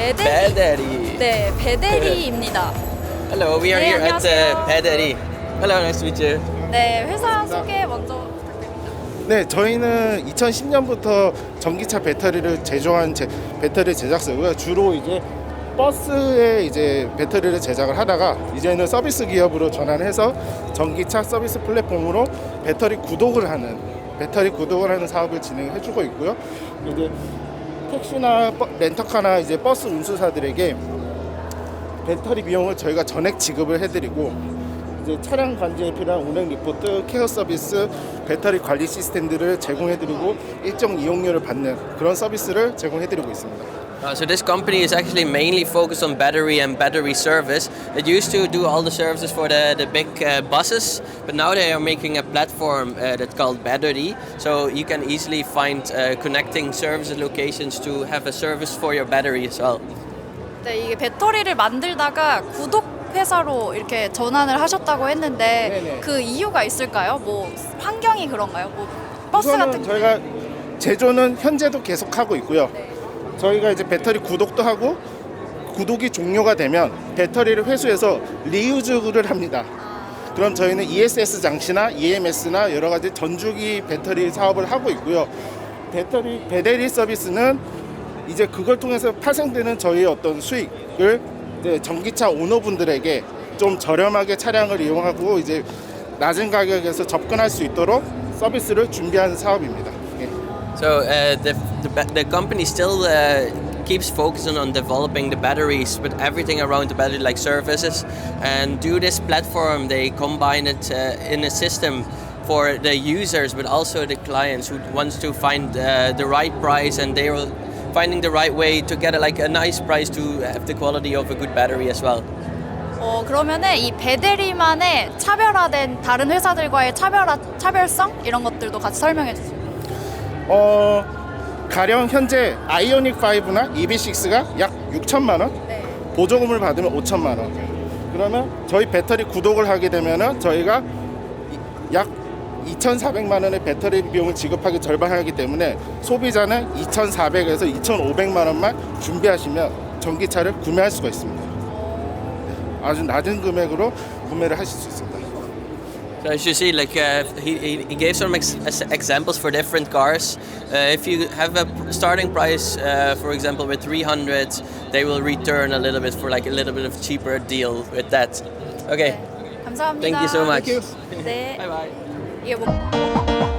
배대리. 배대리. 네, 배대리입니다. Hello, we are 네, here at the 안녕하세요. 배대리. Hello, nice to meet you. 네, 회사 소개 먼저 부탁드립니다. 네, 저희는 2010년부터 전기차 배터리를 제조한 제, 배터리 제작사고요. 주로 이제 버스에 이제 배터리를 제작을 하다가 이제는 서비스 기업으로 전환해서 전기차 서비스 플랫폼으로 배터리 구독을 하는 배터리 구독을 하는 사업을 진행해주고 있고요. 이제 택시나 버- 렌터카나 이제 버스 운수사들에게 배터리 비용을 저희가 전액 지급을 해드리고 이제 차량 관리에 필요한 운행 리포트, 케어 서비스, 배터리 관리 시스템들을 제공해드리고 일정 이용료를 받는 그런 서비스를 제공해드리고 있습니다. Uh, so this company is actually mainly focused on battery and battery service. It used to do all the services for the, the big uh, buses, but now they are making a platform uh, that's called Battery. So you can easily find uh, connecting service locations to have a service for your battery as well. 네, 이게 배터리를 만들다가 구독 회사로 이렇게 전환을 하셨다고 했는데 네네. 그 이유가 있을까요? 뭐 환경이 그런가요? 뭐 버스 우선은 같은 거. 저희가 제조는 현재도 계속 하고 있고요. 네. 저희가 이제 배터리 구독도 하고 구독이 종료가 되면 배터리를 회수해서 리유즈를 합니다. 그럼 저희는 ESS 장치나 EMS나 여러 가지 전주기 배터리 사업을 하고 있고요. 배터리 배터리 서비스는 이제 그걸 통해서 파생되는 저희의 어떤 수익을 전기차 오너분들에게 좀 저렴하게 차량을 이용하고 이제 낮은 가격에서 접근할 수 있도록 서비스를 준비한 사업입니다. 예. So uh, the, the ba- the company still uh, keeps focusing on developing the batteries, but everything around the battery, like services, and do this platform. They combine it uh, in a system for the users, but also the clients who wants to find uh, the right price, and they are finding the right way to get a, like a nice price to have the quality of a good battery as well. 어, 그러면은 이 배대리만의 차별화된 다른 회사들과의 차별화 차별성 이런 것들도 같이 설명해 주세요. 어 가령 현재 아이오닉 5나 EV6가 약 6천만 원, 네. 보조금을 받으면 5천만 원. 그러면 저희 배터리 구독을 하게 되면은 저희가 이- 약 2,400만 원의 배터리 비용을 지급하기 절반하기 때문에 소비자는 2,400에서 2,500만 원만 준비하시면 전기차를 구매할 수가 있습니다. 아주 낮은 금액으로 구매를 하실 수 있습니다. So as you see, like uh, he, he, he gave some ex- ex- examples for different cars. Uh, if you have a pr- starting price, uh, for example, with 300, they will return a little bit for like a little bit of cheaper deal with that. Okay, 감사합니다. thank you so much. Thank 네. Bye bye. 이게 뭐